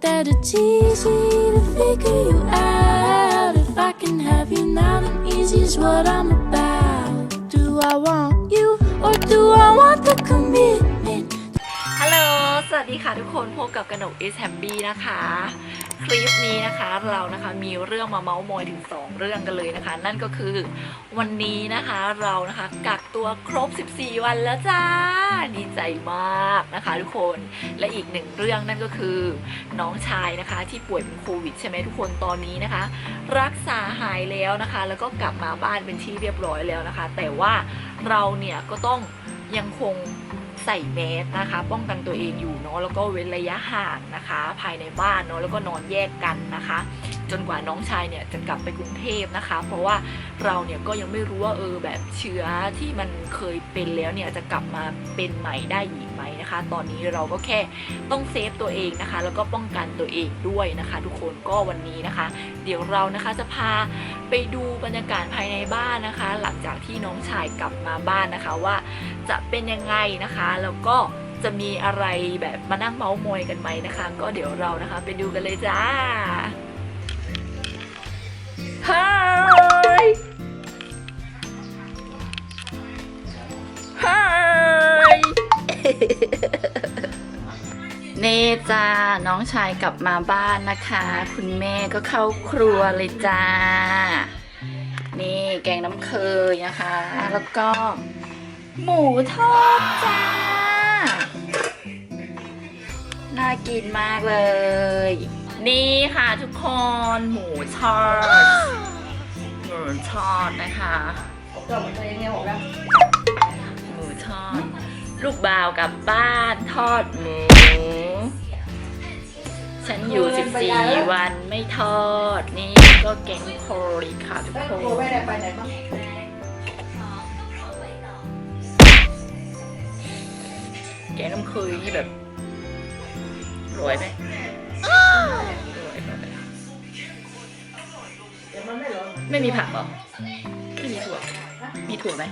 that it's easy to figure you out. If I can have you now, then easy's what I'm about. Do I want you or do I want the commitment? สวัสดีค่ะทุกคนพบกับกระหนก is happy นะคะ คลิปนี้นะคะเรานะคะมีเรื่องมาเมาส์มอยถึง 2 เรื่องกันเลยนะคะ นั่นก็คือวันนี้นะคะเรานะคะกักตัวครบ 14 วันแล้วจ้า ดีใจมากนะคะทุกคนและอีกหนึ่งเรื่องนั่นก็คือน้องชายนะคะที่ป่วยเป็นโควิดใช่ไหมทุกคนตอนนี้นะคะ รักษาหายแล้วนะคะ แล้วก็กลับมาบ้านเป็นที่เรียบร้อยแล้วนะคะ แต่ว่าเราเนี่ยก็ต้องยังคง ใส่แมสนะคะ ป้องกันตัวเองอยู่เนาะแล้วก็เว้นระยะห่างนะคะ ภายในบ้านเนาะแล้วก็นอนแยกกันนะคะ จนกว่าน้องชายเนี่ยจะกลับไปกรุงเทพนะคะ เพราะว่าเราเนี่ยก็ยังไม่รู้ว่าเออแบบเชื้อที่มันเคยเป็นแล้วเนี่ยจะกลับมาเป็นใหม่ได้อีกไหมนะคะ ตอนนี้เราก็แค่ต้องเซฟตัวเองนะคะ แล้วก็ป้องกันตัวเองด้วยนะคะ ทุกคนก็วันนี้นะคะ เดี๋ยวเรานะคะจะพาไปดูบรรยากาศภายในบ้านนะคะ หลังจากที่น้องชายกลับมาบ้านนะคะว่าจะเป็นยังไงนะคะแล้วก็จะมีอะไรแบบมานั่งเมาส์มอยกันไหมนะคะ ก็เดี๋ยวเรานะคะ ไปดูกันเลยจ้า Hi Hi เน่จ้าน้องชายกลับมาบ้านนะคะ คุณแม่ก็เข้าครัวเลยจ้า นี่แกงน้ำเคยนะคะ แล้วก็ หมูทอดจ้า น่ากินมากเลย นี่ค่ะทุกคนหมูทอด มูทอดนะคะหมูทอด ลูกบ่าวกลับบ้านทอดหมู ฉันอยู่ 14 วันไม่ทอด นี่ก็แกงโคริค่ะทุกคนแกงน้ำเคยนี่แบบรวยไหม ไม่มีผักเหรอไม่มีถั่ว มีถั่วไหม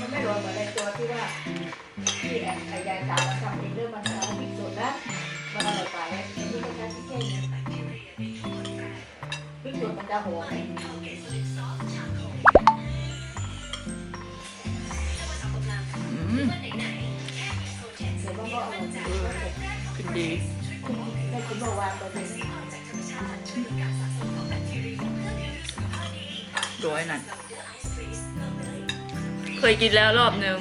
มันไม่รวมกับในตัวที่ว่าที่ไอ้ยายสาวมันทำเองเรื่องมันเอาพริกสดนะมันอร่อยกว่าเลยอันนี้ก็ใช้พริกแค่นี้พริกสดมันจะหอมอืมเสร็จแล้วก็อร่อยจริงกินดีได้กินเมื่อว ตอนนี้ร้อยนั่นเคยกินแล้วรอบนึง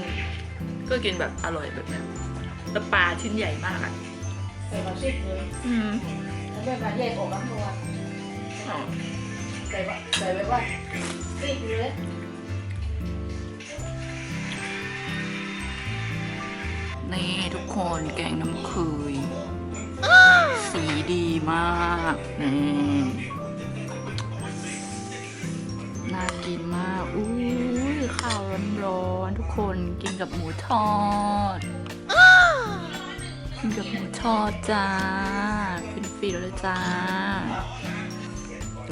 ก็กินแบบอร่อยแบบเนี้ยแล้วปลาชิ้นใหญ่มากอะใส่มาซิกเลยอืมแล้วแม่มาแยกออกน้ำตัวอ๋อใส่ว่าใส่ไว้ว่าซิกเลยนี่ทุกคนแกงน้ำเคยสีดีมากนี่ น่ากินมากอุ้ยข้าวร้อนๆทุกคนกินกับหมูทอด กินกับหมูทอดจ้าฟินฟินเลยจ้า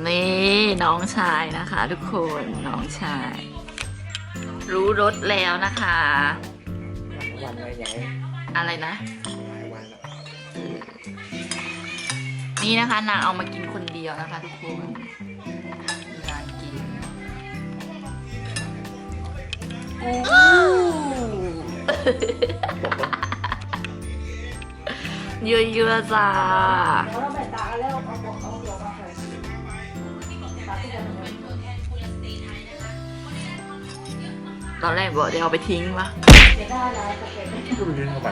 นี่น้องชายนะคะ ทุกคนน้องชาย รู้รสแล้วนะคะ วันอะไรอย่างนี้อะไรนะ หลายวันแล้วนี่นะคะนางเอามากินคนเดียวนะคะ ทุกคน เยอะๆจ้า เราแบ่งตากันแล้วเอาบอกเอาหัวมาใส่ตาที่กันเลยตอนแรกบอกจะเอาไปทิ้งวะจะได้แล้วจะเป็นก็ไปยื่นเข้าไป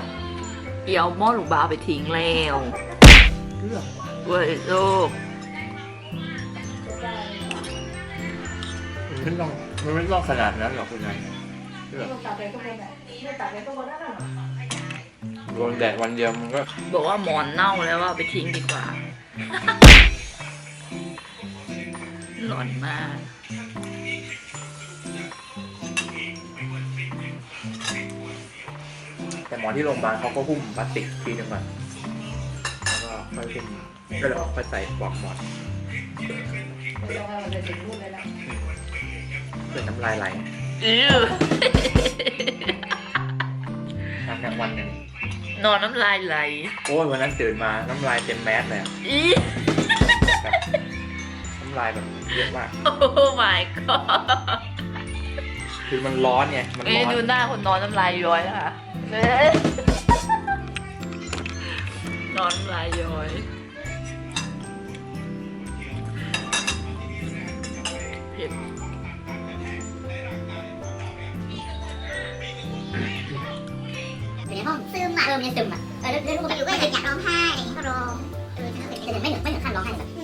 เดี๋ยวหม้อลูกบาเอาไปทิ้งแล้วเรื่องเว้ยลูกจะได้ มันไม่ต้องมันไม่ต้องขนาดนั้นหรอกคุณยาย เรื่องต้องตัดไปทุกคนแหละไม่ตัดไปทุกคนนั่นน่ะโดนแดดวันเดียวมันก็ บอกว่าหมอนเน่าแล้วว่าเอาไปทิ้งดีกว่า หลอนมาก แต่หมอที่โรงพยาบาลเขาก็หุ้มพลาสติกทีนึงก่อนแล้วก็ค่อยหุ้มก็เลยค่อยใส่ปลอกหมอนไม่ต้องให้มันเลยถึงนู่นเลยนะเพื่อน้ำลายไหล อื้อทำแบบวันหนึ่งเอนอนน้ำลายไหลโอ้ยวันนั้นตื่นมาน้ำลายเต็มแมสเลยอะอีแบบน้ำลายแบบเยอะมาก โอ้ my god คือมันร้อนไงมันเอ้ร้ยอนดูหน้าคนนอนน้ำลายย้อยนะคะเอ้ยนอนน้ำลายย้อย อะเออมันจะซึมอะเออแล้วแล้วลูกก็อยู่ก็อยากร้องไห้อะไรอย่างนี้ก็ร้องเออฉันก็เคยแต่ไม่ถึงไม่ถึงขั้นร้องไห้แบบ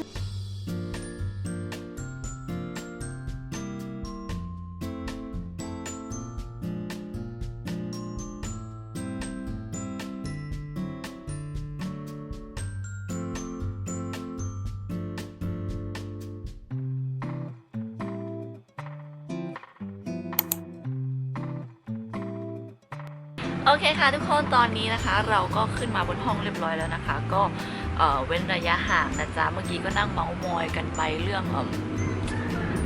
โอเคค่ะทุกคนตอนนี้นะคะ เราก็ขึ้นมาบนห้องเรียบร้อยแล้วนะคะ ก็เว้นระยะห่างนะจ๊ะเมื่อกี้ก็นั่งเมาส์มอยกันไปเรื่องเอิ่ม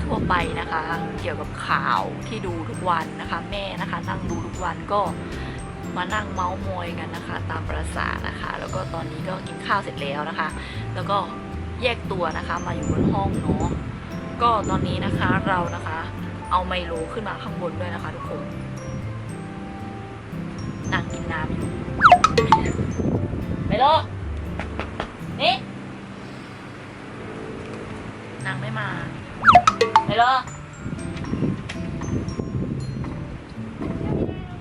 ทั่วไปนะคะ เกี่ยวกับข่าวที่ดูทุกวันนะคะ แม่นะคะ นั่งดูทุกวันก็มานั่งเมาส์มอยกันนะคะ ตามประษานะคะ แล้วก็ตอนนี้ก็กินข้าวเสร็จแล้วนะคะ แล้วก็แยกตัวนะคะมาอยู่บนห้องเนาะก็ตอนนี้นะคะเรานะคะ เอาไมโลขึ้นมาข้างบนด้วยนะคะ ทุกคน น้ำอยู่ไปโลนี่นางไม่มาไปโล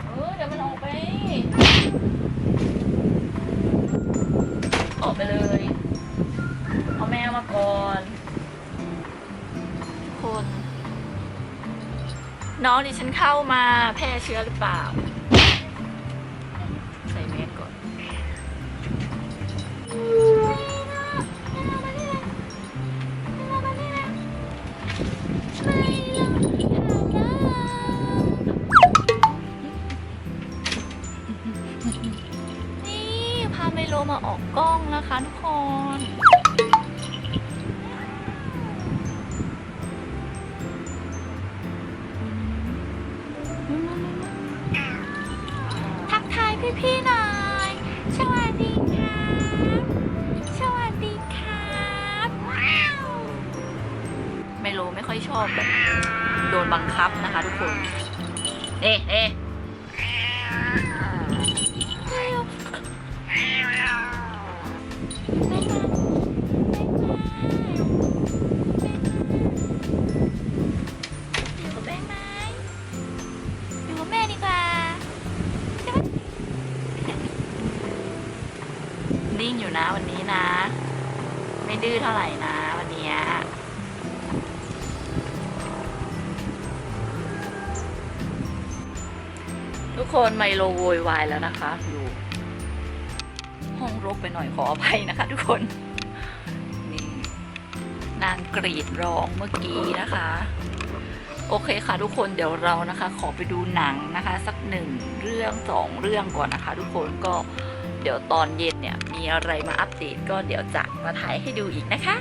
เออเดี๋ยวมันออกไป ออกไปเลย เอาแมวมาก่อนทุกคน น้องดิฉันเข้ามาแพร่เชื้อหรือเปล่า นี่พาไมโลมาออกกล้องนะคะทุกคน ทักทายพี่ๆหน่อย ค่อยชอบแบบโดนบังคับนะคะทุกคน เอ๊ะเอ๊ะอยู่กับแม่ไหมอยู่กับแม่ดีกว่านิ่งอยู่นะวันนี้นะ ไม่ดื้อเท่าไหร่นะ คนไมโลโวยวายแล้วนะคะดูห้องรกไปหน่อยขออภัยนะคะ ทุกคน นี่ นางกรีดร้องเมื่อกี้นะคะ โอเคค่ะทุกคนเดี๋ยวเรานะคะ ขอไปดูหนังนะคะ สักหนึ่งเรื่องสองเรื่องก่อนนะคะ ทุกคนก็เดี๋ยวตอนเย็นเนี่ยมีอะไรมาอัปเดตก็เดี๋ยวจะมาถ่ายให้ดูอีกนะคะ